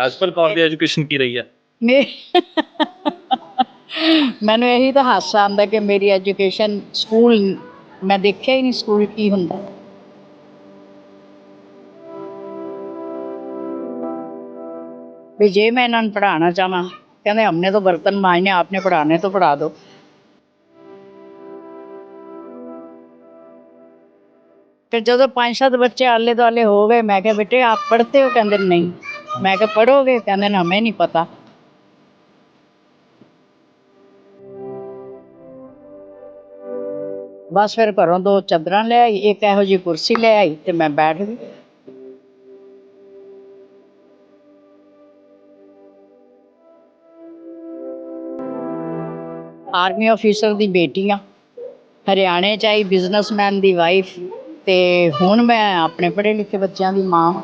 ਰਾਜਪਾਲ ਕੌਰ ਦੀ education ਕੀ ਰਹੀ ਹੈ? ਮੇ ਮੈਨੂੰ ਇਹੀ ਤਾਂ ਹਾਸਾ ਆਉਂਦਾ ਕਿ ਮੇਰੀ ਐਜੂਕੇਸ਼ਨ ਸਕੂਲ ਮੈਂ ਦੇਖਿਆ ਹੀ ਨਹੀਂ ਸਕੂਲ ਕੀ ਹੁੰਦਾ। ਵੀ ਜੇ ਮੈਂ ਇਹਨਾਂ ਨੂੰ ਪੜਾਉਣਾ ਚਾਹਾਂ, ਕਹਿੰਦੇ ਹਮਨੇ ਤਾਂ ਬਰਤਨ ਮਾਂਜਨੇ ਆਪਨੇ ਪੜਾਣੇ ਤੋਂ ਪੜਾ ਦਿਓ। ਫਿਰ ਜਦੋਂ ਪੰਜ ਸੱਤ ਬੱਚੇ ਆਲੇ ਦੁਆਲੇ ਹੋ ਗਏ, ਮੈਂ ਕਿਹਾ ਬੇਟੇ ਆਪ ਪੜ੍ਹਤੇ ਹੋ? ਕਹਿੰਦੇ ਨਹੀਂ। ਮੈਂ ਕਿਹਾ ਪੜੋਗੇ ਕਹਿੰਦੇ, ਨੇ ਹमें ਨਹੀਂ ਪਤਾ। ਬਸ ਫਿਰ ਘਰੋਂ ਦੋ ਚਾਦਰਾਂ ਲੈ ਆਈ, ਇੱਕ ਇਹੋ ਜਿਹੀ ਕੁਰਸੀ ਲੈ ਆਈ ਤੇ ਮੈਂ ਬੈਠ ਗਈ। ਆਰਮੀ ਆਫੀਸਰ ਦੀ ਬੇਟੀ ਆ ਹਰਿਆਣੇ ਚ ਆਈ ਬਿਜ਼ਨਸਮੈਨ ਦੀ ਵਾਈਫ ਤੇ ਹੁਣ ਮੈਂ ਆਪਣੇ ਪੜ੍ਹੇ ਲਿਖੇ ਬੱਚਿਆਂ ਦੀ ਮਾਂ ਵਾਂ।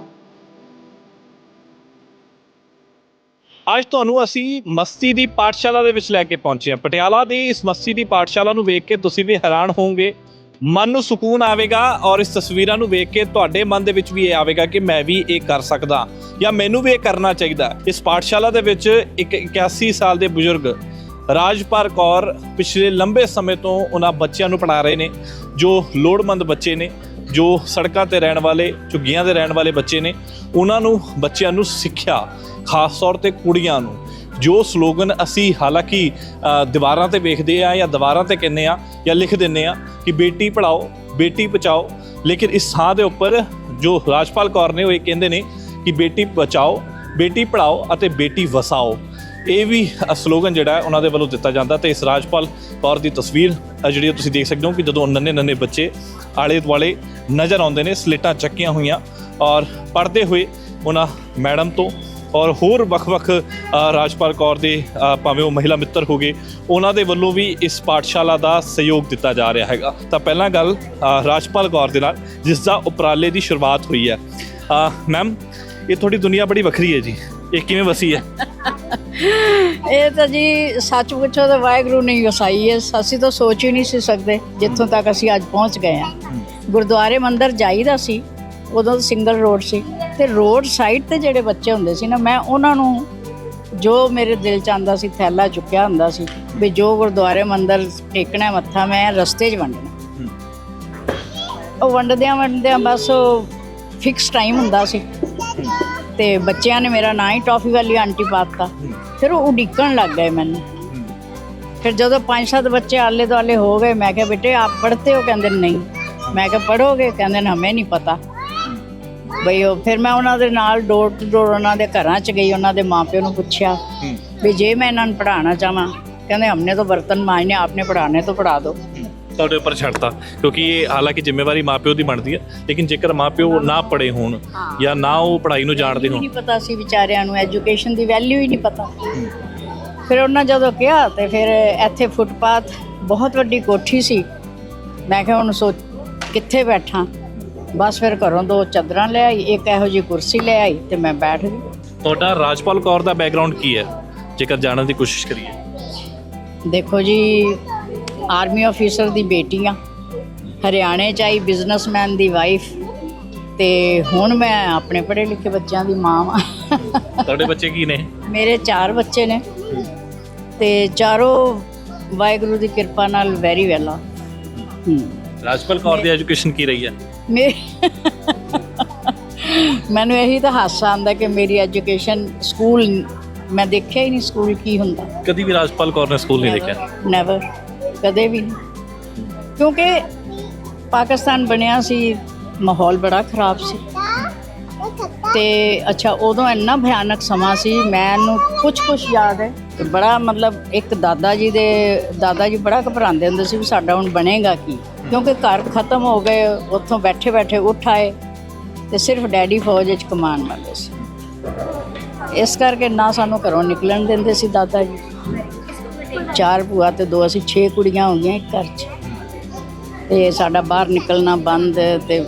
ਅੱਜ ਤੁਹਾਨੂੰ ਅਸੀਂ ਮਸਤੀ ਦੀ ਪਾਠਸ਼ਾਲਾ ਦੇ ਵਿੱਚ ਲੈ ਕੇ ਪਹੁੰਚੇ ਹਾਂ। ਪਟਿਆਲਾ ਦੀ ਇਸ ਮਸਤੀ ਦੀ ਪਾਠਸ਼ਾਲਾ ਨੂੰ ਵੇਖ ਕੇ ਤੁਸੀਂ ਵੀ ਹੈਰਾਨ ਹੋਵੋਗੇ। ਮਨ ਨੂੰ ਸਕੂਨ ਆਵੇਗਾ ਔਰ ਇਸ ਤਸਵੀਰਾਂ ਨੂੰ ਵੇਖ ਕੇ ਤੁਹਾਡੇ ਮਨ ਦੇ ਵਿੱਚ ਵੀ ਇਹ ਆਵੇਗਾ ਕਿ ਮੈਂ ਵੀ ਇਹ ਕਰ ਸਕਦਾ ਜਾਂ ਮੈਨੂੰ ਵੀ ਇਹ ਕਰਨਾ ਚਾਹੀਦਾ। ਇਸ ਪਾਠਸ਼ਾਲਾ ਦੇ ਵਿੱਚ ਇੱਕ 81 ਸਾਲ ਦੇ ਬਜ਼ੁਰਗ ਰਾਜਪਾਲ ਕੌਰ ਪਿਛਲੇ ਲੰਬੇ ਸਮੇਂ ਤੋਂ ਉਹਨਾਂ ਬੱਚਿਆਂ ਨੂੰ ਪੜ੍ਹਾ ਰਹੇ ਨੇ, ਜੋ ਲੋੜਮੰਦ ਬੱਚੇ ਨੇ, ਜੋ ਸੜਕਾਂ ਤੇ ਰਹਿਣ ਵਾਲੇ, ਝੁੱਗੀਆਂ ਦੇ ਰਹਿਣ ਵਾਲੇ ਬੱਚੇ ਨੇ, ਉਹਨਾਂ ਨੂੰ, ਬੱਚਿਆਂ ਨੂੰ ਸਿੱਖਿਆ ਖਾਸ ਤੌਰ ਤੇ ਕੁੜੀਆਂ ਨੂੰ, ਜੋ ਸਲੋਗਨ ਅਸੀਂ ਹਾਲਾਂਕਿ ਦੀਵਾਰਾਂ ਤੇ ਵੇਖਦੇ ਆ ਜਾਂ ਦੀਵਾਰਾਂ ਤੇ ਕਹਿੰਦੇ ਆ ਜਾਂ ਲਿਖ ਦਿੰਨੇ ਆ ਕਿ ਬੇਟੀ ਪੜਾਓ ਬੇਟੀ ਬਚਾਓ, ਲੇਕਿਨ ਇਸ ਥਾਂ ਦੇ ਉੱਪਰ ਜੋ ਰਾਜਪਾਲ ਕੌਰ ਨੇ ਉਹ ਇਹ ਕਹਿੰਦੇ ਨੇ ਕਿ ਬੇਟੀ ਬਚਾਓ, ਬੇਟੀ ਪੜਾਓ ਅਤੇ ਬੇਟੀ ਵਸਾਓ। ਇਹ ਵੀ ਸਲੋਗਨ ਜਿਹੜਾ ਉਹਨਾਂ ਦੇ ਵੱਲੋਂ ਦਿੱਤਾ ਜਾਂਦਾ ਤੇ ਇਸ ਰਾਜਪਾਲ ਕੌਰ ਦੀ ਤਸਵੀਰ ਜਿਹੜੀ ਉਹ ਤੁਸੀਂ ਦੇਖ ਸਕਦੇ ਹੋ ਕਿ ਜਦੋਂ ਨੰਨੇ ਨੰਨੇ ਬੱਚੇ ਆਲੇ ਦੁਆਲੇ ਨਜ਼ਰ ਆਉਂਦੇ ਨੇ, ਸਲੇਟਾਂ ਚੱਕੀਆਂ ਹੋਈਆਂ ਔਰ ਪੜ੍ਹਦੇ ਹੋਏ ਉਹਨਾਂ ਮੈਡਮ ਤੋਂ ਔਰ ਹੋਰ ਵੱਖ-ਵੱਖ ਰਾਜਪਾਲ ਕੌਰ ਦੇ ਭਾਵੇਂ ਉਹ ਮਹਿਲਾ ਮਿੱਤਰ ਹੋਗੇ ਉਹਨਾਂ ਦੇ ਵੱਲੋਂ ਵੀ ਇਸ ਪਾਠਸ਼ਾਲਾ ਦਾ ਸਹਿਯੋਗ ਦਿੱਤਾ ਜਾ ਰਿਹਾ ਹੈਗਾ। ਤਾਂ ਪਹਿਲਾਂ ਗੱਲ ਰਾਜਪਾਲ ਕੌਰ ਦੇ ਨਾਲ ਜਿਸ ਦਾ ਉਪਰਾਲੇ ਦੀ ਸ਼ੁਰੂਆਤ ਹੋਈ ਹੈ। ਮੈਮ ਇਹ ਤੁਹਾਡੀ ਦੁਨੀਆ ਬੜੀ ਵੱਖਰੀ ਹੈ ਜੀ। ਇਹ ਕਿਵੇਂ ਵਸੀ ਹੈ? ਇਹ ਤਾਂ ਜੀ ਸੱਚ ਪੁੱਛੋ ਤਾਂ ਵਾਹਿਗੁਰੂ ਨੇ ਹੀ ਵਸਾਈ ਹੈ। ਅਸੀਂ ਤਾਂ ਸੋਚ ਹੀ ਨਹੀਂ ਸੀ ਸਕਦੇ ਜਿੱਥੋਂ ਤੱਕ ਅਸੀਂ ਅੱਜ ਪਹੁੰਚ ਗਏ ਹਾਂ। ਗੁਰਦੁਆਰੇ ਮੰਦਰ ਜਾਈਦਾ ਸੀ ਉਦੋਂ ਸਿੰਗਲ ਰੋਡ ਸੀ। ਤੇ ਰੋਡ ਸਾਈਡ ਤੇ ਜਿਹੜੇ ਬੱਚੇ ਹੁੰਦੇ ਸੀ ਨਾ ਮੈਂ ਉਹਨਾਂ ਨੂੰ ਜੋ ਮੇਰੇ ਦਿਲ ਚ ਆਂਦਾ ਸੀ ਥੈਲਾ ਚੁੱਕਿਆ ਹੁੰਦਾ ਸੀ ਵੀ ਜੋ ਗੁਰਦੁਆਰੇ ਮੰਦਰ ਟੇਕਣਾ ਮੱਥਾ ਮੈਂ ਰਸਤੇ 'ਚ ਵੰਡਣਾ। ਉਹ ਵੰਡਦਿਆਂ ਵੰਡਦਿਆਂ ਬਸ ਉਹ ਫਿਕਸ ਟਾਈਮ ਹੁੰਦਾ ਸੀ। ਤੇ ਬੱਚਿਆਂ ਨੇ ਮੇਰਾ ਨਾਂ ਹੀ ਟੌਫੀ ਵਾਲੀ ਆਂਟੀ ਪਾਤਾ ਫਿਰ ਉਹ ਉਡੀਕਣ ਲੱਗ ਗਏ ਮੈਨੂੰ। ਫਿਰ ਜਦੋਂ ਪੰਜ ਸੱਤ ਬੱਚੇ ਆਲੇ ਦੁਆਲੇ ਹੋ ਗਏ ਮੈਂ ਕਿਹਾ ਬੇਟੇ ਆਪ ਪੜ੍ਹਤੇ ਹੋ? ਕਹਿੰਦੇ ਨਹੀਂ। ਮੈਂ ਕਿਹਾ ਪੜੋਗੇ ਕਹਿੰਦੇ ਨੇ ਹमें ਨਹੀਂ ਪਤਾ। ਬਈ ਉਹ ਫਿਰ ਮੈਂ ਉਹਨਾਂ ਦੇ ਨਾਲ ਡੋਰ ਟੂ ਡੋਰ ਉਹਨਾਂ ਦੇ ਘਰਾਂ 'ਚ ਗਈ ਉਹਨਾਂ ਦੇ ਮਾਪਿਆਂ ਨੂੰ ਪੁੱਛਿਆ ਵੀ ਜੇ ਮੈਂ ਇਹਨਾਂ ਨੂੰ ਪੜਾਉਣਾ ਚਾਹਾਂ ਕਹਿੰਦੇ ਹਮਨੇ ਤਾਂ ਬਰਤਨ ਮਾਂਜਨੇ ਆਪਨੇ ਪੜਾਣੇ ਤਾਂ ਪੜਾ ਦਿਓ ਤੁਹਾਡੇ ਉੱਪਰ ਛੱਡਤਾ ਕਿਉਂਕਿ ਇਹ ਹਾਲਾਂਕਿ ਜ਼ਿੰਮੇਵਾਰੀ ਮਾਪਿਓ ਦੀ ਬਣਦੀ ਹੈ ਲੇਕਿਨ ਜੇਕਰ ਮਾਪਿਓ ਨਾ ਪੜੇ ਹੋਣ ਜਾਂ ਨਾ ਉਹ ਪੜ੍ਹਾਈ ਨੂੰ ਜਾਣਦੇ ਹੋਣ। ਨਹੀਂ ਪਤਾ ਸੀ ਵਿਚਾਰਿਆਂ ਨੂੰ ਐਜੂਕੇਸ਼ਨ ਦੀ ਵੈਲਿਊ ਹੀ ਨਹੀਂ ਪਤਾ। ਫਿਰ ਉਹਨਾਂ ਜਦੋਂ ਕਿਹਾ ਤੇ ਫਿਰ ਇੱਥੇ ਫੁੱਟਪਾਥ ਬਹੁਤ ਵੱਡੀ ਕੋਠੀ ਸੀ। ਮੈਂ ਕਿਹਾ ਹੁਣ ਸੋਚ ਕਿੱਥੇ ਬੈਠਾਂ? ਬਸ ਫਿਰ ਘਰੋਂ ਦੋ ਚਾਦਰਾਂ ਲੈ ਆਈ ਇੱਕ ਇਹੋ ਜਿਹੀ ਕੁਰਸੀ ਲੈ ਆਈ ਤੇ ਮੈਂ ਬੈਠ ਗਈ। ਤੁਹਾਡਾ ਰਾਜਪਾਲ ਕੌਰ ਦਾ ਬੈਕਗ੍ਰਾਉਂਡ ਕੀ ਹੈ? ਜੇਕਰ ਜਾਣਨ ਦੀ ਕੋਸ਼ਿਸ਼ ਕਰੀਏ। ਦੇਖੋ ਜੀ ਆਰਮੀ ਆਫੀਸਰ ਦੀ ਬੇਟੀ ਆ। ਹਰਿਆਣੇ ਚ ਆਈ ਬਿਜ਼ਨਸਮੈਨ ਦੀ ਵਾਈਫ ਤੇ ਹੁਣ ਮੈਂ ਆਪਣੇ ਪੜ੍ਹੇ ਲਿਖੇ ਬੱਚਿਆਂ ਦੀ ਮਾਂ ਵਾਂ। ਤੁਹਾਡੇ ਬੱਚੇ ਕੀ ਨੇ? ਮੇਰੇ ਚਾਰ ਬੱਚੇ ਨੇ। ਤੇ ਚਾਰੋਂ ਵਾਹਿਗੁਰੂ ਦੀ ਕਿਰਪਾ ਨਾਲ ਵੈਰੀ ਵੈਲ ਆ। ਹੂੰ। ਰਾਜਪਾਲ ਕੌਰ ਦੀ ਐਜੂਕੇਸ਼ਨ ਕੀ ਰਹੀ ਹੈ? ਮੇ ਮੈਨੂੰ ਇਹੀ ਤਾਂ ਹਾਸਾ ਆਉਂਦਾ ਕਿ ਮੇਰੀ ਐਜੂਕੇਸ਼ਨ ਸਕੂਲ ਮੈਂ ਦੇਖਿਆ ਹੀ ਨਹੀਂ ਸਕੂਲ ਕੀ ਹੁੰਦਾ। ਕਦੀ ਵੀ ਰਾਜਪਾਲ ਕੌਰ ਨੇ ਸਕੂਲ ਨਹੀਂ ਦੇਖਿਆ? ਨੈਵਰ ਕਦੇ ਵੀ ਨਹੀਂ। ਕਿਉਂਕਿ ਪਾਕਿਸਤਾਨ ਬਣਿਆ ਸੀ ਮਾਹੌਲ ਬੜਾ ਖਰਾਬ ਸੀ। ਤੇ ਅੱਛਾ ਉਦੋਂ ਇੰਨਾ ਭਿਆਨਕ ਸਮਾਂ ਸੀ ਮੈਨੂੰ ਕੁਝ ਕੁਝ ਯਾਦ ਹੈ। ਤੇ ਬੜਾ ਮਤਲਬ ਇੱਕ ਦਾਦਾ ਜੀ ਦੇ ਦਾਦਾ ਜੀ ਬੜਾ ਘਬਰਾਉਂਦੇ ਹੁੰਦੇ ਸੀ ਵੀ ਸਾਡਾ ਹੁਣ ਬਣੇਗਾ ਕੀ। ਕਿਉਂਕਿ ਘਰ ਖਤਮ ਹੋ ਗਏ, ਉੱਥੋਂ ਬੈਠੇ ਬੈਠੇ ਉੱਠ ਆਏ ਤੇ ਸਿਰਫ ਡੈਡੀ ਫੌਜ ਵਿੱਚ ਕਮਾਨ ਵਾਲੇ ਸੀ। ਇਸ ਕਰਕੇ ਨਾ ਸਾਨੂੰ ਘਰੋਂ ਨਿਕਲਣ ਦਿੰਦੇ ਸੀ ਦਾਦਾ ਜੀ। ਚਾਰ ਭੂਆ ਤੇ ਦੋ, ਅਸੀਂ ਛੇ ਕੁੜੀਆਂ ਹੋ ਗਈਆਂ ਇੱਕ ਘਰ 'ਚ। ਤੇ ਸਾਡਾ ਬਾਹਰ ਨਿਕਲਣਾ ਬੰਦ ਤੇ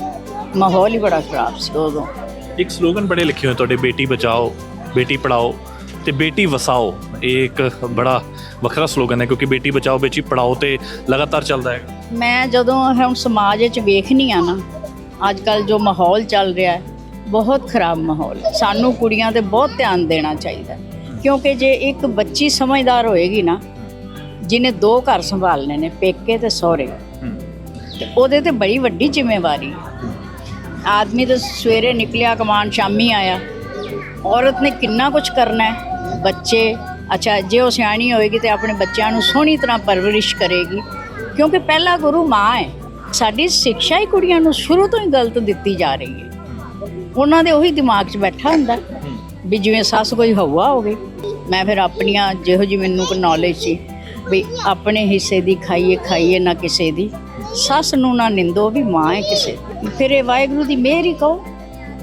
ਮਾਹੌਲ ਹੀ ਬੜਾ ਖਰਾਬ ਸੀ ਉਦੋਂ। ਇੱਕ ਸਲੋਗਨ ਬੜੇ ਲਿਖੇ ਹੋਏ ਤੁਹਾਡੇ, ਬੇਟੀ ਬਚਾਓ, ਬੇਟੀ ਪੜਾਓ ਤੇ ਬੇਟੀ ਵਸਾਓ। ਇਹ ਇੱਕ ਬੜਾ ਵੱਖਰਾ ਸਲੋਗਨ ਹੈ ਕਿਉਂਕਿ ਬੇਟੀ ਬਚਾਓ ਬੇਟੀ ਪੜਾਓ ਤੇ ਲਗਾਤਾਰ ਚੱਲਦਾ ਹੈ। ਮੈਂ ਜਦੋਂ ਹੁਣ ਸਮਾਜ ਵਿੱਚ ਵੇਖਨੀ ਆ ਨਾ ਅੱਜ ਕੱਲ ਜੋ ਮਾਹੌਲ ਚੱਲ ਰਿਹਾ ਹੈ, ਬਹੁਤ ਖਰਾਬ ਮਾਹੌਲ ਹੈ। ਸਾਨੂੰ ਕੁੜੀਆਂ ਤੇ ਬਹੁਤ ਧਿਆਨ ਦੇਣਾ ਚਾਹੀਦਾ ਕਿਉਂਕਿ ਜੇ ਇੱਕ ਬੱਚੀ ਸਮਝਦਾਰ ਹੋਏਗੀ ਨਾ, ਜਿਹਨੇ ਦੋ ਘਰ ਸੰਭਾਲਨੇ ਨੇ, ਪੇਕੇ ਤੇ ਸਹੁਰੇ, ਤੇ ਉਹਦੇ ਤੇ ਬੜੀ ਵੱਡੀ ਜ਼ਿੰਮੇਵਾਰੀ ਹੈ। ਆਦਮੀ ਤਾਂ ਸਵੇਰੇ ਨਿਕਲਿਆ, ਕਮਾਨ ਸ਼ਾਮੀ ਆਇਆ, ਔਰਤ ਨੇ ਕਿੰਨਾ ਕੁਝ ਕਰਨਾ ਹੈ, ਬੱਚੇ ਅੱਛਾ, ਜੇ ਉਹ ਸਿਆਣੀ ਹੋਏਗੀ ਤੇ ਆਪਣੇ ਬੱਚਿਆਂ ਨੂੰ ਸੋਹਣੀ ਤਰ੍ਹਾਂ ਪਰਵਰਿਸ਼ ਕਰੇਗੀ। ਕਿਉਂਕਿ ਪਹਿਲਾ ਗੁਰੂ ਮਾਂ ਹੈ। ਸਾਡੀ ਸਿੱਖਿਆ ਹੀ ਕੁੜੀਆਂ ਨੂੰ ਸ਼ੁਰੂ ਤੋਂ ਹੀ ਗਲਤ ਦਿੱਤੀ ਜਾ ਰਹੀ ਹੈ। ਉਹਨਾਂ ਦੇ ਉਹੀ ਦਿਮਾਗ 'ਚ ਬੈਠਾ ਹੁੰਦਾ। ਵੀ ਜਿਵੇਂ ਸੱਸ ਕੋਈ ਹਵਾ ਹੋ ਗਈ ਮੈਂ ਫਿਰ ਆਪਣੀਆਂ ਜਿਹੋ ਜਿਹੀ ਮੈਨੂੰ ਕੋ ਨੌਲੇਜ ਸੀ ਵੀ ਆਪਣੇ ਹਿੱਸੇ ਦੀ ਖਾਈਏ ਖਾਈਏ ਨਾ ਕਿਸੇ ਦੀ। ਸੱਸ ਨੂੰ ਨਾ ਨਿੰਦੋ ਵੀ ਮਾਂ ਹੈ ਕਿਸੇ ਦੀ। ਫਿਰ ਇਹ ਵਾਹਿਗੁਰੂ ਦੀ ਮਿਹਰ ਹੀ ਕਹੋ।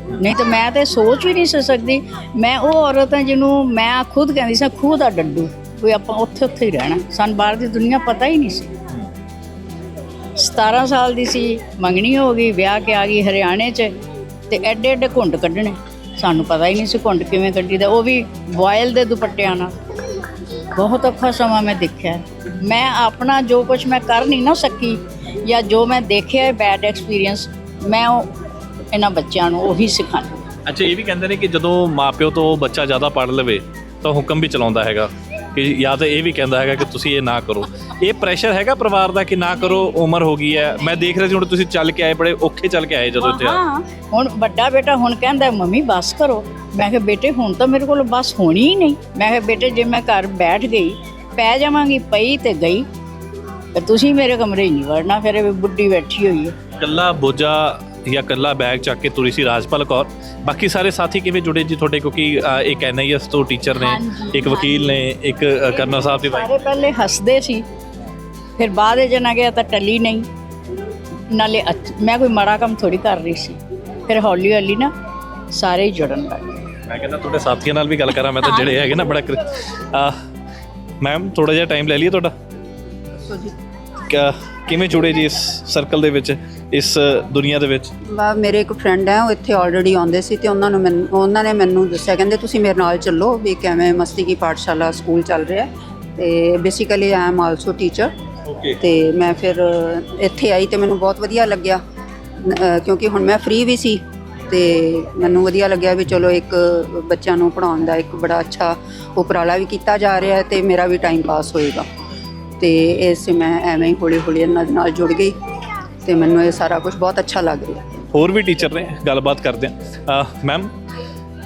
ਨਹੀਂ ਤਾਂ ਮੈਂ ਤਾਂ ਸੋਚ ਵੀ ਨਹੀਂ ਸੀ ਸਕਦੀ। ਮੈਂ ਉਹ ਔਰਤ ਹਾਂ ਜਿਹਨੂੰ ਮੈਂ ਖੁਦ ਕਹਿੰਦੀ ਸਾਂ, ਖੂਹ ਦਾ ਡੱਡੂ ਕੋਈ ਆਪਾਂ ਉੱਥੇ ਉੱਥੇ ਹੀ ਰਹਿਣਾ। ਸਾਨੂੰ ਬਾਹਰ ਦੀ ਦੁਨੀਆ ਪਤਾ ਹੀ ਨਹੀਂ ਸੀ। 17 ਸਾਲ ਦੀ ਸੀ, ਮੰਗਣੀ ਹੋ ਗਈ, ਵਿਆਹ ਕੇ ਆ ਗਈ ਹਰਿਆਣੇ 'ਚ, ਤੇ ਐਡੇ ਐਡੇ ਘੁੰਡ ਕੱਢਣੇ। ਸਾਨੂੰ ਪਤਾ ਹੀ ਨਹੀਂ ਸੀ ਘੁੰਡ ਕਿਵੇਂ ਕੱਢੀ ਦਾ। ਉਹ ਵੀ ਵਾਇਲ ਦੇ ਦੁਪੱਟਿਆਂ ਨਾਲ। ਬਹੁਤ ਔਖਾ ਸਮਾਂ ਮੈਂ ਦੇਖਿਆ। ਮੈਂ ਆਪਣਾ ਜੋ ਕੁਝ ਮੈਂ ਕਰ ਨਹੀਂ ਨਾ ਸਕੀ ਜਾਂ ਜੋ ਮੈਂ ਦੇਖਿਆ ਬੈਡ ਐਕਸਪੀਰੀਅੰਸ ਮੈਂ ਉਹ ਇਹਨਾਂ ਬੱਚਿਆਂ ਨੂੰ ਉਹੀ ਸਿਖਾਉਂਦੀ ਅੱਛਾ ਇਹ ਵੀ ਕਹਿੰਦੇ ਨੇ ਕਿ ਜਦੋਂ ਮਾਪਿਓ ਤੋਂ ਬੱਚਾ ਜ਼ਿਆਦਾ ਪੜ੍ਹ ਲਵੇ ਤਾਂ ਹੁਕਮ ਵੀ ਚਲਾਉਂਦਾ ਹੈਗਾ। ਕਿ ਜਾਂ ਤਾਂ ਇਹ ਵੀ ਕਹਿੰਦਾ ਹੈਗਾ ਕਿ ਤੁਸੀਂ ਇਹ ਨਾ ਕਰੋ। ਇਹ ਪ੍ਰੈਸ਼ਰ ਹੈਗਾ ਪਰਿਵਾਰ ਦਾ ਕਿ ਨਾ ਕਰੋ ਉਮਰ ਹੋ ਗਈ ਹੈ। ਮੈਂ ਦੇਖ ਰਿਹਾ ਸੀ ਹੁਣ ਤੁਸੀਂ ਚੱਲ ਕੇ ਆਏ ਬੜੇ ਔਖੇ ਚੱਲ ਕੇ ਆਏ ਜਦੋਂ ਇੱਥੇ। ਹਾਂ ਹੁਣ ਵੱਡਾ ਬੇਟਾ ਹੁਣ ਕਹਿੰਦਾ ਮੰਮੀ ਬਸ ਕਰੋ। ਮੈਂ ਕਿਹਾ ਬੇਟੇ ਹੁਣ ਤਾਂ ਮੇਰੇ ਕੋਲ ਬਸ ਹੋਣੀ ਹੀ ਨਹੀਂ। ਮੈਂ ਕਿਹਾ ਬੇਟੇ ਜੇ ਮੈਂ ਘਰ ਬੈਠ ਗਈ ਪੈ ਜਾਵਾਂਗੀ ਪਈ ਤੇ ਗਈ। ਤੇ ਤੁਸੀਂ ਮੇਰੇ ਕਮਰੇ ਨਹੀਂ ਵੜਨਾ ਫਿਰ ਇਹ ਬੁੱਢੀ ਬੈਠੀ ਹੋਈ ਹੈ। ਕੱਲਾ ਬੋਝਾ ਜਾਂ ਕੱਲਾ ਬੈਗ ਚੱਕ ਕੇ ਤੁਰੀ ਸੀ ਰਾਜਪਾਲ ਕੌਰ। ਬਾਕੀ ਸਾਰੇ ਸਾਥੀ ਕਿਵੇਂ ਜੁੜੇ ਜੀ ਤੁਹਾਡੇ? ਕਿਉਂਕਿ ਅ, ਇੱਕ ਐਨਆਈਐਸ ਤੋਂ ਟੀਚਰ ਨੇ ਹਾਂਜੀ, ਇੱਕ ਵਕੀਲ ਨੇ ਇੱਕ ਅ, ਕਰਨਲ ਸਾਹਿਬ ਦੀ ਵਾਈਫ ਸਾਰੇ ਪਹਿਲੇ ਹੱਸਦੇ ਸੀ ਫਿਰ ਬਾਅਦ ਵਿੱਚ ਨਾ ਗਿਆ ਤਾਂ ਟੱਲੀ ਨਹੀਂ। ਨਾਲੇ ਅੱਛ- ਮੈਂ ਕੋਈ ਮਾੜਾ ਕੰਮ ਥੋੜੀ ਕਰ ਰਹੀ ਸੀ। ਫਿਰ ਹੌਲੀ ਹੌਲੀ ਨਾ ਸਾਰੇ ਹੀ ਜੁੜਨ ਲੱਗ ਗਏ। ਮੈਂ ਕਹਿੰਦਾ ਤੁਹਾਡੇ ਸਾਥੀਆਂ ਨਾਲ ਵੀ ਗੱਲ ਕਰਾਂ ਮੈਂ ਤਾਂ ਜਿਹੜੇ ਹੈਗੇ ਨਾ ਬੜਾ ਮੈਮ ਥੋੜਾ ਜਿਹਾ ਟਾਈਮ ਲੈ ਲਈਏ ਤੁਹਾਡਾ? ਕਿਆ- ਕਿਵੇਂ ਜੁੜੇ ਜੀ ਇਸ ਸਰਕਲ ਦੇ ਵਿੱਚ ਇਸ ਦੁਨੀਆ ਦੇ ਵਿੱਚ? ਵਾ ਮੇਰੇ ਇੱਕ ਫਰੈਂਡ ਹੈ ਉਹ ਇੱਥੇ ਆਲਰੇਡੀ ਆਉਂਦੇ ਸੀ ਤੇ ਉਹਨਾਂ ਨੂੰ ਮੈਨੂੰ ਉਹਨਾਂ ਨੇ ਮੈਨੂੰ ਦੱਸਿਆ ਕਹਿੰਦੇ ਤੁਸੀਂ ਮੇਰੇ ਨਾਲ ਚੱਲੋ ਵੀ ਕਿਵੇਂ ਮਸਤੀ ਕੀ ਪਾਠਸ਼ਾਲਾ ਸਕੂਲ ਚੱਲ ਰਿਹਾ ਹੈ। ਤੇ basically I am also teacher okay ਤੇ ਮੈਂ ਫਿਰ ਇੱਥੇ ਆਈ ਤੇ ਮੈਨੂੰ ਬਹੁਤ ਵਧੀਆ ਲੱਗਿਆ। ਅ, ਕਿਉਂਕਿ ਹੁਣ ਮੈਂ ਫ੍ਰੀ ਵੀ ਸੀ ਤੇ ਮੈਨੂੰ ਵਧੀਆ ਲੱਗਿਆ ਵੀ ਚਲੋ ਇੱਕ ਬੱਚਿਆਂ ਨੂੰ ਪੜਾਉਣ ਦਾ ਇੱਕ ਬੜਾ ਅੱਛਾ ਉਪਰਾਲਾ ਵੀ ਕੀਤਾ ਜਾ ਰਿਹਾ ਹੈ ਤੇ ਮੇਰਾ ਵੀ ਟਾਈਮ ਪਾਸ ਹੋਏਗਾ। ਤੇ ਇਸ 'ਚ ਮੈਂ ਐਵੇਂ ਹੀ ਹੌਲੀ ਹੌਲੀ ਇਹਨਾਂ ਦੇ ਨਾਲ ਜੁੜ ਗਈ ਤੇ ਮੈਨੂੰ ਇਹ ਸਾਰਾ ਕੁਝ ਬਹੁਤ ਅੱਛਾ ਲੱਗ ਰਿਹਾ। ਹੋਰ ਵੀ ਟੀਚਰ ਨੇ ਗੱਲਬਾਤ ਕਰਦੇ ਆ ਮੈਮ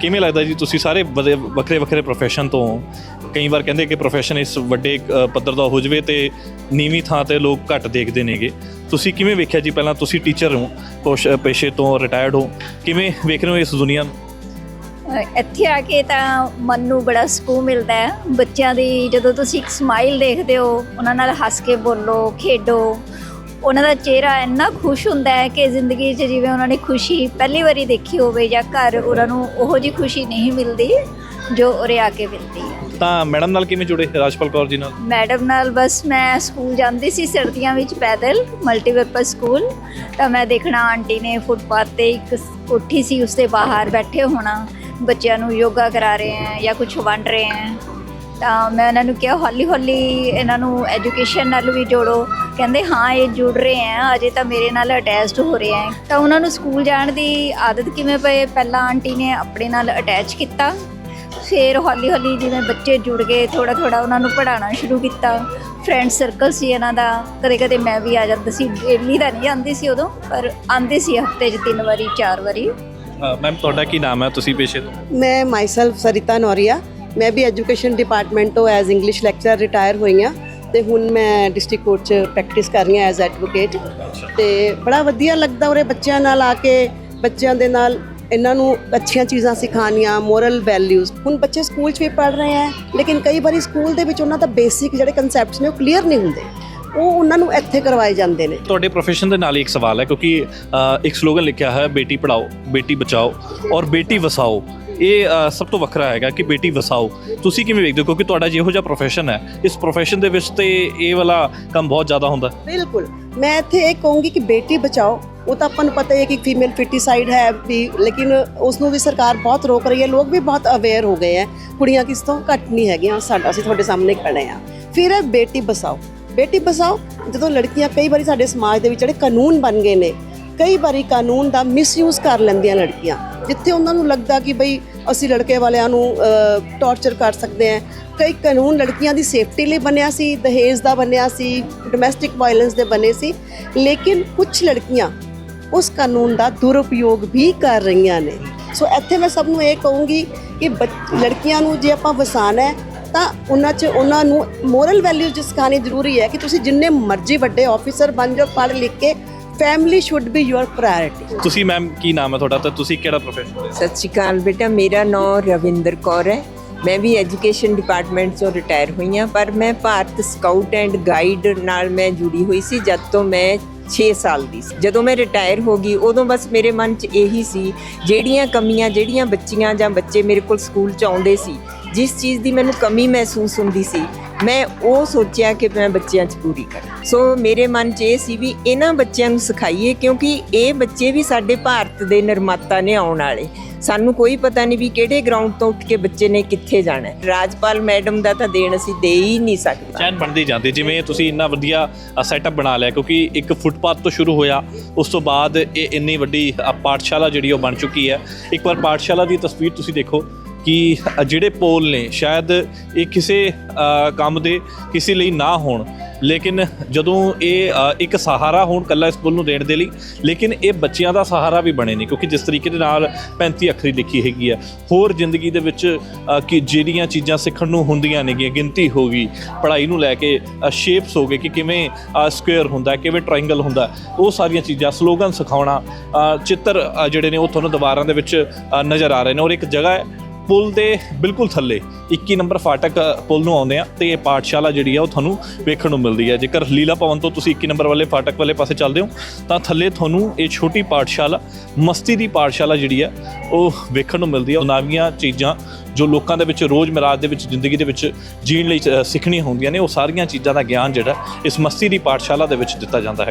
ਕਿਵੇਂ ਲੱਗਦਾ ਜੀ ਤੁਸੀਂ ਸਾਰੇ ਵਧੇ- ਵੱਖਰੇ ਵੱਖਰੇ ਪ੍ਰੋਫੈਸ਼ਨ ਤੋਂ ਹੋ। ਕਈ ਵਾਰ ਕਹਿੰਦੇ ਕਿ ਪ੍ਰੋਫੈਸ਼ਨ ਇਸ ਵੱਡੇ ਪੱਧਰ ਦਾ ਹੋ ਜਵੇ ਤੇ ਨੀਵੀਂ ਥਾਂ ਤੇ ਲੋਕ ਘੱਟ ਦੇਖਦੇ ਨੇਗੇ। ਤੁਸੀਂ ਕਿਵੇਂ ਵੇਖਿਆ ਜੀ? ਪਹਿਲਾਂ ਤੁਸੀਂ ਟੀਚਰ ਹੋ ਕੁਛ ਪੇਸ਼ੇ ਤੋਂ ਰਿਟਾਇਰਡ ਹੋ। ਕਿਵੇਂ ਵੇਖ ਰਹੇ ਹੋ ਇਸ ਦੁਨੀਆ ਨੂੰ? ਇੱਥੇ ਆ ਕੇ ਤਾਂ ਮਨ ਨੂੰ ਬੜਾ ਸਕੂਨ ਮਿਲਦਾ ਹੈ। ਬੱਚਿਆਂ ਦੀ ਜਦੋਂ ਤੁਸੀਂ ਇੱਕ ਸਮਾਈਲ ਦੇਖਦੇ ਹੋ ਉਹਨਾਂ ਨਾਲ ਹੱਸ ਕੇ ਬੋਲੋ ਖੇਡੋ ਉਹਨਾਂ ਦਾ ਚਿਹਰਾ ਇੰਨਾ ਖੁਸ਼ ਹੁੰਦਾ ਹੈ ਕਿ ਜ਼ਿੰਦਗੀ 'ਚ ਜਿਵੇਂ ਉਹਨਾਂ ਨੇ ਖੁਸ਼ੀ ਪਹਿਲੀ ਵਾਰੀ ਦੇਖੀ ਹੋਵੇ ਜਾਂ ਘਰ ਉਹਨਾਂ ਨੂੰ ਉਹੋ ਜੀ ਖੁਸ਼ੀ ਨਹੀਂ ਮਿਲਦੀ ਜੋ ਉਰੇ ਆ ਕੇ ਮਿਲਦੀ ਹੈ। ਤਾਂ ਮੈਡਮ ਨਾਲ ਕਿਵੇਂ ਜੁੜੇ ਰਾਜਪਾਲ ਕੌਰ ਜੀ ਨਾਲ? ਮੈਡਮ ਨਾਲ ਬਸ ਮੈਂ ਸਕੂਲ ਜਾਂਦੀ ਸੀ ਸਰਦੀਆਂ ਵਿੱਚ ਪੈਦਲ ਮਲਟੀਪਰਪਸ ਸਕੂਲ। ਤਾਂ ਮੈਂ ਦੇਖਣਾ ਆਂਟੀ ਨੇ ਫੁੱਟਪਾਥ ਤੇ ਇੱਕ ਕੋਠੀ ਸੀ ਉਸ ਦੇ ਬਾਹਰ ਬੈਠੇ ਹੋਣਾ। ਬੱਚਿਆਂ ਨੂੰ ਯੋਗਾ ਕਰਾ ਰਹੇ ਹੈ ਜਾਂ ਕੁਝ ਵੰਡ ਰਹੇ ਹੈ, ਤਾਂ ਮੈਂ ਉਹਨਾਂ ਨੂੰ ਕਿਹਾ, ਹੌਲੀ ਹੌਲੀ ਇਹਨਾਂ ਨੂੰ ਐਜੂਕੇਸ਼ਨ ਨਾਲ ਵੀ ਜੋੜੋ। ਕਹਿੰਦੇ, ਹਾਂ, ਇਹ ਜੁੜ ਰਹੇ ਹੈ, ਅਜੇ ਤਾਂ ਮੇਰੇ ਨਾਲ ਅਟੈਚਡ ਹੋ ਰਹੇ ਹੈ। ਤਾਂ ਉਹਨਾਂ ਨੂੰ ਸਕੂਲ ਜਾਣ ਦੀ ਆਦਤ ਕਿਵੇਂ ਪਏ? ਪਹਿਲਾਂ ਆਂਟੀ ਨੇ ਆਪਣੇ ਨਾਲ ਅਟੈਚ ਕੀਤਾ। ਫਿਰ ਹੌਲੀ ਹੌਲੀ ਜਿਵੇਂ ਬੱਚੇ ਜੁੜ ਗਏ ਥੋੜਾ ਥੋੜਾ ਉਹਨਾਂ ਨੂੰ ਪੜਾਉਣਾ ਸ਼ੁਰੂ ਕੀਤਾ। ਫਰੈਂਡ ਸਰਕਲ ਸੀ ਇਹਨਾਂ ਦਾ। ਕਦੇ ਕਦੇ ਮੈਂ ਵੀ ਆ ਜਾਂਦੀ ਸੀ। ਡੇਲੀ ਤਾਂ ਨਹੀਂ ਆਉਂਦੀ ਸੀ ਉਦੋਂ, ਪਰ ਆਉਂਦੀ ਸੀ ਹਫ਼ਤੇ 'ਚ ਤਿੰਨ ਵਾਰੀ, ਚਾਰ ਵਾਰੀ। ਮੈਮ ਤੁਹਾਡਾ ਕੀ ਨਾਮ ਹੈ? ਤੁਸੀਂ ਪੇਸ਼ੇ ਤੋਂ? ਮੈਂ ਮਾਈਸੈਲਫ ਸਰਿਤਾ ਨੌਰੀਆ। ਮੈਂ ਵੀ ਐਜੂਕੇਸ਼ਨ ਡਿਪਾਰਟਮੈਂਟ ਤੋਂ ਐਜ਼ ਇੰਗਲਿਸ਼ ਲੈਕਚਰਰ ਰਿਟਾਇਰ ਹੋਈ ਹਾਂ ਤੇ ਹੁਣ ਮੈਂ ਡਿਸਟ੍ਰਿਕਟ ਕੋਰਟ 'ਚ ਪ੍ਰੈਕਟਿਸ ਕਰ ਰਹੀ ਹਾਂ ਐਜ਼ ਐਡਵੋਕੇਟ ਤੇ ਬੜਾ ਵਧੀਆ ਲੱਗਦਾ ਉਰੇ ਬੱਚਿਆਂ ਨਾਲ ਆ ਕੇ ਬੱਚਿਆਂ ਦੇ ਨਾਲ ਇਹਨਾਂ ਨੂੰ ਅੱਛੀਆਂ ਚੀਜ਼ਾਂ ਸਿਖਾਉਣੀਆਂ ਮੋਰਲ ਵੈਲਿਊਜ਼ ਹੁਣ ਬੱਚੇ ਸਕੂਲ 'ਚ ਵੀ ਪੜ੍ਹ ਰਹੇ ਆ ਲੇਕਿਨ ਕਈ ਵਾਰੀ ਸਕੂਲ ਦੇ ਵਿੱਚ ਉਹਨਾਂ ਦਾ ਬੇਸਿਕ ਜਿਹੜੇ ਕਨਸੈਪਟਸ ਨੇ ਉਹ ਕਲੀਅਰ ਨਹੀਂ ਹੁੰਦੇ। ਉਹ ਉਹਨਾਂ ਨੂੰ ਇੱਥੇ ਕਰਵਾਏ ਜਾਂਦੇ ਨੇ। ਤੁਹਾਡੇ ਪ੍ਰੋਫੈਸ਼ਨ ਦੇ ਨਾਲ ਹੀ ਇੱਕ ਸਵਾਲ ਹੈ ਕਿਉਂਕਿ ਅ, ਇੱਕ ਸਲੋਗਨ ਲਿਖਿਆ ਹੈ ਬੇਟੀ ਪੜਾਓ ਬੇਟੀ ਬਚਾਓ ਔਰ ਬੇਟੀ ਵਸਾਓ। ਇਹ ਅ, ਸਭ ਤੋਂ ਵੱਖਰਾ ਹੈਗਾ ਕਿ ਬੇਟੀ ਵਸਾਓ। ਤੁਸੀਂ ਕਿਵੇਂ ਵੇਖਦੇ ਹੋ? ਕਿਉਂਕਿ ਤੁਹਾਡਾ ਜਿਹੋ ਜਿਹਾ ਪ੍ਰੋਫੈਸ਼ਨ ਹੈ ਇਸ ਪ੍ਰੋਫੈਸ਼ਨ ਦੇ ਵਿੱਚ ਤੇ ਇਹ ਵਾਲਾ ਕੰਮ ਬਹੁਤ ਜ਼ਿਆਦਾ ਹੁੰਦਾ। ਬਿਲਕੁਲ। ਮੈਂ ਇੱਥੇ ਇਹ ਕਹੂੰਗੀ ਕਿ ਬੇਟੀ ਬਚਾਓ ਉਹ ਤਾਂ ਆਪਾਂ ਨੂੰ ਪਤਾ ਹੀ ਹੈ ਕਿ ਫੀਮੇਲ ਫਿਟੀਸਾਈਡ ਹੈ ਵੀ ਲੇਕਿਨ ਉਸ ਨੂੰ ਵੀ ਸਰਕਾਰ ਬਹੁਤ ਰੋਕ ਰਹੀ ਹੈ ਲੋਕ ਵੀ ਬਹੁਤ ਅਵੇਅਰ ਹੋ ਗਏ ਹੈ ਕੁੜੀਆਂ ਕਿਸ ਤੋਂ ਘੱਟ ਨਹੀਂ ਹੈਗੀਆਂ ਸਾਡਾ ਅਸੀਂ ਤੁਹਾਡੇ ਸਾਹਮਣੇ ਖੜੇ ਆ ਫਿਰ ਹੈ ਬੇਟੀ ਬਸਾਓ। ਬੇਟੀ ਬਸਾਓ, ਜਦੋਂ ਲੜਕੀਆਂ ਕਈ ਵਾਰੀ ਸਾਡੇ ਸਮਾਜ ਦੇ ਵਿੱਚ ਜਿਹੜੇ ਕਾਨੂੰਨ ਬਣ ਗਏ ਨੇ, ਕਈ ਵਾਰੀ ਕਾਨੂੰਨ ਦਾ ਮਿਸਯੂਜ਼ ਕਰ ਲੈਂਦੀਆਂ ਲੜਕੀਆਂ, ਜਿੱਥੇ ਉਹਨਾਂ ਨੂੰ ਲੱਗਦਾ ਕਿ ਬਈ ਅਸੀਂ ਲੜਕੇ ਵਾਲਿਆਂ ਨੂੰ ਟੌਰਚਰ ਕਰ ਸਕਦੇ ਹਾਂ। ਕਈ ਕਾਨੂੰਨ ਲੜਕੀਆਂ ਦੀ ਸੇਫਟੀ ਲਈ ਬਣਿਆ ਸੀ, ਦਹੇਜ ਦਾ ਬਣਿਆ ਸੀ ਡੋਮੈਸਟਿਕ ਵਾਇਲੈਂਸ ਦੇ ਬਣੇ ਸੀ, ਲੇਕਿਨ ਕੁਝ ਲੜਕੀਆਂ ਉਸ ਕਾਨੂੰਨ ਦਾ ਦੁਰਉਪਯੋਗ ਵੀ ਕਰ ਰਹੀਆਂ ਨੇ। ਸੋ ਇੱਥੇ ਮੈਂ ਸਭ ਨੂੰ ਇਹ ਕਹੂੰਗੀ ਕਿ ਬੱਚ- ਲੜਕੀਆਂ ਨੂੰ ਜੇ ਆਪਾਂ ਵਸਾਣਾ ਹੈ ਤਾਂ ਉਹਨਾਂ 'ਚ ਉਹਨਾਂ ਨੂੰ ਮੋਰਲ ਵੈਲਿਊਜ਼ ਸਿਖਾਉਣੀ ਜ਼ਰੂਰੀ ਹੈ ਕਿ ਤੁਸੀਂ ਜਿੰਨੇ ਮਰਜ਼ੀ ਵੱਡੇ ਆਫੀਸਰ ਬਣ ਜਾਓ ਪੜ੍ਹ ਲਿਖ ਕੇ family should be your priority ਤੁਸੀਂ ਮੈਮ ਕੀ ਨਾਮ ਹੈ ਤੁਹਾਡਾ ਤੇ ਤੁਸੀਂ ਕਿਹੜਾ ਪ੍ਰੋਫੈਸ਼ਨ ਹੈ ਸਤਿ ਸ਼੍ਰੀ ਅਕਾਲ ਬੇਟਾ ਮੇਰਾ ਨਾਮ ਰਵਿੰਦਰ ਕੌਰ ਹੈ। ਮੈਂ ਵੀ ਐਜੂਕੇਸ਼ਨ ਡਿਪਾਰਟਮੈਂਟ ਤੋਂ ਰਿਟਾਇਰ ਹੋਈ ਹਾਂ ਪਰ ਮੈਂ ਭਾਰਤ ਸਕਾਊਟ ਐਂਡ ਗਾਈਡ ਨਾਲ ਮੈਂ ਜੁੜੀ ਹੋਈ ਸੀ ਜਦ ਤੋਂ ਮੈਂ 6 ਸਾਲ ਦੀ ਸੀ। ਜਦੋਂ ਮੈਂ ਰਿਟਾਇਰ ਹੋ ਗਈ ਉਦੋਂ ਬਸ ਮੇਰੇ ਮਨ 'ਚ ਇਹੀ ਸੀ ਜਿਹੜੀਆਂ ਕਮੀਆਂ ਜਿਹੜੀਆਂ ਬੱਚੀਆਂ ਜਾਂ ਬੱਚੇ ਮੇਰੇ ਕੋਲ ਸਕੂਲ 'ਚ ਆਉਂਦੇ ਸੀ ਜਿਸ ਚੀਜ਼ ਦੀ ਮੈਨੂੰ ਕਮੀ ਮਹਿਸੂਸ ਹੁੰਦੀ ਸੀ, ਮੈਂ ਉਹ ਸੋਚਿਆ ਕਿ ਮੈਂ ਬੱਚਿਆਂ 'ਚ ਪੂਰੀ ਕਰਾਂ। ਸੋ ਮੇਰੇ ਮਨ 'ਚ ਇਹ ਸੀ ਵੀ ਇਹਨਾਂ ਬੱਚਿਆਂ ਨੂੰ ਸਿਖਾਈਏ ਕਿਉਂਕਿ ਇਹ ਬੱਚੇ ਵੀ ਸਾਡੇ ਭਾਰਤ ਦੇ ਨਿਰਮਾਤਾ ਨੇ ਆਉਣ ਵਾਲੇ। ਸਾਨੂੰ ਕੋਈ ਪਤਾ ਨਹੀਂ ਵੀ ਕਿਹੜੇ ਗਰਾਊਂਡ ਤੋਂ ਉੱਠ ਕੇ ਬੱਚੇ ਨੇ ਕਿੱਥੇ ਜਾਣਾ। ਰਾਜਪਾਲ ਮੈਡਮ ਦਾ ਤਾਂ ਦੇਣ ਅਸੀਂ ਦੇ ਹੀ ਨਹੀਂ ਸਕਦੇ। ਚੈਨ ਬਣਦੀ ਜਾਂਦੀ, ਜਿਵੇਂ ਤੁਸੀਂ ਇੰਨਾ ਵਧੀਆ ਸੈਟਅਪ ਬਣਾ ਲਿਆ ਕਿਉਂਕਿ ਇੱਕ ਫੁੱਟਪਾਥ ਤੋਂ ਸ਼ੁਰੂ ਹੋਇਆ, ਉਸ ਤੋਂ ਬਾਅਦ ਇਹ ਇੰਨੀ ਵੱਡੀ ਪਾਠਸ਼ਾਲਾ ਜਿਹੜੀ ਉਹ ਬਣ ਚੁੱਕੀ ਹੈ। ਇੱਕ ਵਾਰ ਪਾਠਸ਼ਾਲਾ ਦੀ ਤਸਵੀਰ ਤੁਸੀਂ ਦੇਖੋ ਕਿ ਜਿਹੜੇ ਪੋਲ ਨੇ, ਸ਼ਾਇਦ ਇਹ ਕਿਸੇ ਕੰਮ ਦੇ ਕਿਸੇ ਲਈ ਨਾ ਹੋਣ। ਲੇਕਿਨ ਜਦੋਂ ਇਹ ਇੱਕ ਸਹਾਰਾ ਹੋਣ ਕੱਲਾ ਇਸ ਪੁੱਲ ਨੂੰ ਦੇਣ ਦੇ ਲਈ, ਲੇਕਿਨ ਇਹ ਬੱਚਿਆਂ ਦਾ ਸਹਾਰਾ ਵੀ ਬਣੇ ਨੇ, ਕਿਉਂਕਿ ਜਿਸ ਤਰੀਕੇ ਦੇ ਨਾਲ 35 ਅੱਖਰੀ ਲਿਖੀ ਹੈਗੀ ਹੈ ਹੋਰ ਜ਼ਿੰਦਗੀ ਦੇ ਵਿੱਚ ਕਿ ਜਿਹੜੀਆਂ ਚੀਜ਼ਾਂ ਸਿੱਖਣ ਨੂੰ ਹੁੰਦੀਆਂ ਨੇਗੀਆਂ, ਗਿਣਤੀ ਹੋ ਗਈ, ਪੜ੍ਹਾਈ ਨੂੰ ਲੈ ਕੇ ਸ਼ੇਪਸ ਹੋ ਗਏ ਕਿ ਕਿਵੇਂ ਸਕੁਅਰ ਹੁੰਦਾ, ਕਿਵੇਂ ਟ੍ਰਾਇੰਗਲ ਹੁੰਦਾ, ਉਹ ਸਾਰੀਆਂ ਚੀਜ਼ਾਂ ਸਲੋਗਨ ਸਿਖਾਉਣਾ ਚਿੱਤਰ ਜਿਹੜੇ ਨੇ ਉਹ ਤੁਹਾਨੂੰ ਦੀਵਾਰਾਂ ਦੇ ਵਿੱਚ ਨਜ਼ਰ ਆ ਰਹੇ ਨੇ। ਔਰ ਇੱਕ ਜਗ੍ਹਾ ਹੈ ਪੁਲ ਦੇ ਬਿਲਕੁਲ ਥੱਲੇ 21 ਨੰਬਰ ਫਾਟਕ ਪੁਲ ਨੂੰ ਆਉਂਦੇ ਆ ਤੇ ਇਹ ਪਾਠਸ਼ਾਲਾ ਜਿਹੜੀ ਆ ਉਹ ਤੁਹਾਨੂੰ ਵੇਖਣ ਨੂੰ ਮਿਲਦੀ ਹੈ ਜੇਕਰ ਲੀਲਾ ਭਵਨ ਤੋਂ ਤੁਸੀਂ 21 ਨੰਬਰ ਵਾਲੇ ਫਾਟਕ ਵਾਲੇ ਪਾਸੇ ਚੱਲਦੇ ਹੋ, ਤਾਂ ਥੱਲੇ ਤੁਹਾਨੂੰ ਇਹ ਛੋਟੀ ਪਾਠਸ਼ਾਲਾ, ਮਸਤੀ ਦੀ ਪਾਠਸ਼ਾਲਾ ਜਿਹੜੀ ਆ, ਉਹ ਵੇਖਣ ਨੂੰ ਮਿਲਦੀ ਹੈ ਨਵੀਆਂ ਚੀਜ਼ਾਂ ਜੋ ਲੋਕਾਂ ਦੇ ਵਿੱਚ, ਰੋਜ਼ ਮਰਾਜ ਦੇ ਵਿੱਚ, ਜ਼ਿੰਦਗੀ ਦੇ ਵਿੱਚ ਜੀਣ ਲਈ ਸਿੱਖਣੀਆਂ ਹੁੰਦੀਆਂ ਨੇ, ਉਹ ਸਾਰੀਆਂ ਚੀਜ਼ਾਂ ਦਾ ਗਿਆਨ ਜਿਹੜਾ ਇਸ ਮਸਤੀ ਦੀ ਪਾਠਸ਼ਾਲਾ ਦੇ ਵਿੱਚ ਦਿੱਤਾ ਜਾਂਦਾ ਹੈ।